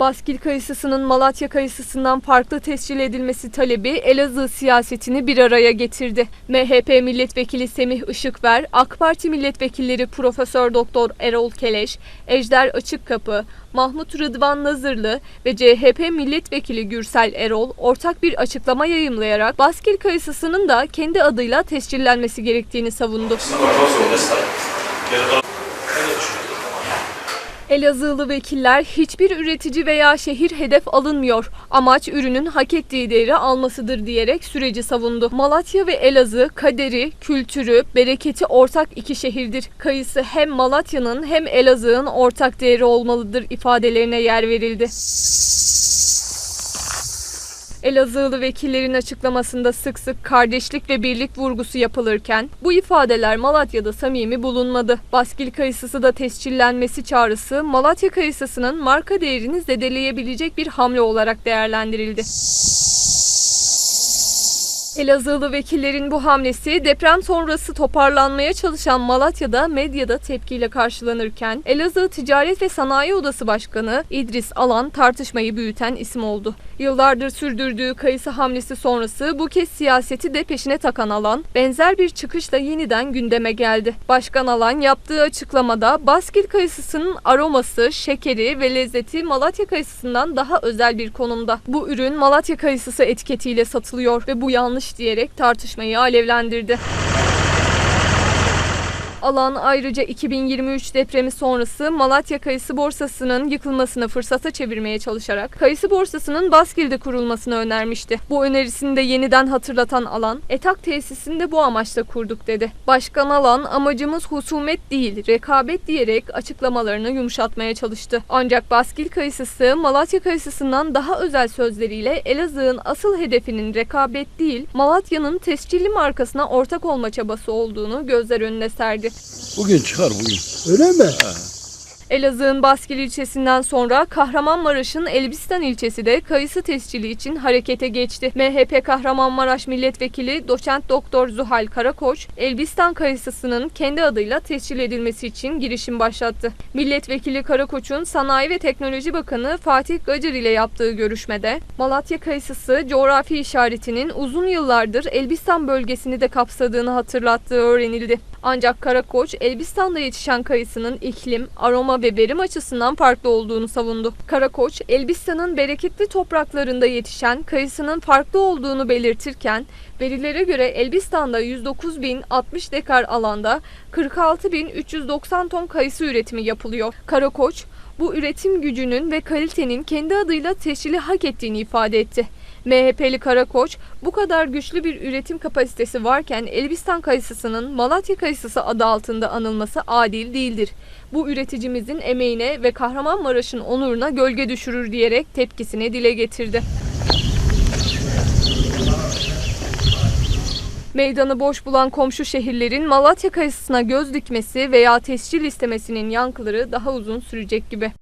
Baskil kayısısının Malatya kayısısından farklı tescil edilmesi talebi Elazığ siyasetini bir araya getirdi. MHP milletvekili Semih Işıkver, AK Parti milletvekilleri Profesör Doktor Erol Keleş, Ejder Açıkkapı, Mahmut Rıdvan Nazırlı ve CHP milletvekili Gürsel Erol ortak bir açıklama yayımlayarak Baskil kayısısının da kendi adıyla tescillenmesi gerektiğini savundu. Elazığlı vekiller hiçbir üretici veya şehir hedef alınmıyor. Amaç ürünün hak ettiği değeri almasıdır diyerek süreci savundu. Malatya ve Elazığ kaderi, kültürü, bereketi ortak iki şehirdir. Kayısı hem Malatya'nın hem Elazığ'ın ortak değeri olmalıdır ifadelerine yer verildi. Elazığlı vekillerin açıklamasında sık sık kardeşlik ve birlik vurgusu yapılırken bu ifadeler Malatya'da samimi bulunmadı. Baskil kayısısı da tescillenmesi çağrısı Malatya kayısısının marka değerini zedeleyebilecek bir hamle olarak değerlendirildi. Elazığlı vekillerin bu hamlesi deprem sonrası toparlanmaya çalışan Malatya'da medyada tepkiyle karşılanırken Elazığ Ticaret ve Sanayi Odası Başkanı İdris Alan tartışmayı büyüten isim oldu. Yıllardır sürdürdüğü kayısı hamlesi sonrası bu kez siyaseti de peşine takan Alan benzer bir çıkışla yeniden gündeme geldi. Başkan Alan yaptığı açıklamada Baskil kayısısının aroması, şekeri ve lezzeti Malatya kayısısından daha özel bir konumda. Bu ürün Malatya kayısısı etiketiyle satılıyor ve bu yanlış diyerek tartışmayı alevlendirdi. Alan ayrıca 2023 depremi sonrası Malatya Kayısı Borsası'nın yıkılmasını fırsata çevirmeye çalışarak Kayısı Borsası'nın Baskil'de kurulmasını önermişti. Bu önerisini de yeniden hatırlatan Alan, etak tesisini de bu amaçla kurduk dedi. Başkan Alan, amacımız husumet değil, rekabet diyerek açıklamalarını yumuşatmaya çalıştı. Ancak Baskil Kayısısı, Malatya Kayısısı'ndan daha özel sözleriyle Elazığ'ın asıl hedefinin rekabet değil, Malatya'nın tescilli markasına ortak olma çabası olduğunu gözler önüne serdi. Bugün çıkar bugün. Öyle mi? Elazığ'ın Baskil ilçesinden sonra Kahramanmaraş'ın Elbistan ilçesi de kayısı tescili için harekete geçti. MHP Kahramanmaraş Milletvekili Doçent Doktor Zuhal Karakoç, Elbistan kayısısının kendi adıyla tescil edilmesi için girişim başlattı. Milletvekili Karakoç'un Sanayi ve Teknoloji Bakanı Fatih Gacır ile yaptığı görüşmede Malatya kayısısı coğrafi işaretinin uzun yıllardır Elbistan bölgesini de kapsadığını hatırlattığı öğrenildi. Ancak Karakoç, Elbistan'da yetişen kayısının iklim, aroma ve verim açısından farklı olduğunu savundu. Karakoç, Elbistan'ın bereketli topraklarında yetişen kayısının farklı olduğunu belirtirken, verilere göre Elbistan'da 109.060 dekar alanda 46.390 ton kayısı üretimi yapılıyor. Karakoç, bu üretim gücünün ve kalitenin kendi adıyla tescili hak ettiğini ifade etti. MHP'li Karakoç, bu kadar güçlü bir üretim kapasitesi varken Elbistan kayısısının Malatya kayısısı adı altında anılması adil değildir. Bu üreticimizin emeğine ve Kahramanmaraş'ın onuruna gölge düşürür diyerek tepkisini dile getirdi. Meydanı boş bulan komşu şehirlerin Malatya kayısısına göz dikmesi veya tescil istemesinin yankıları daha uzun sürecek gibi.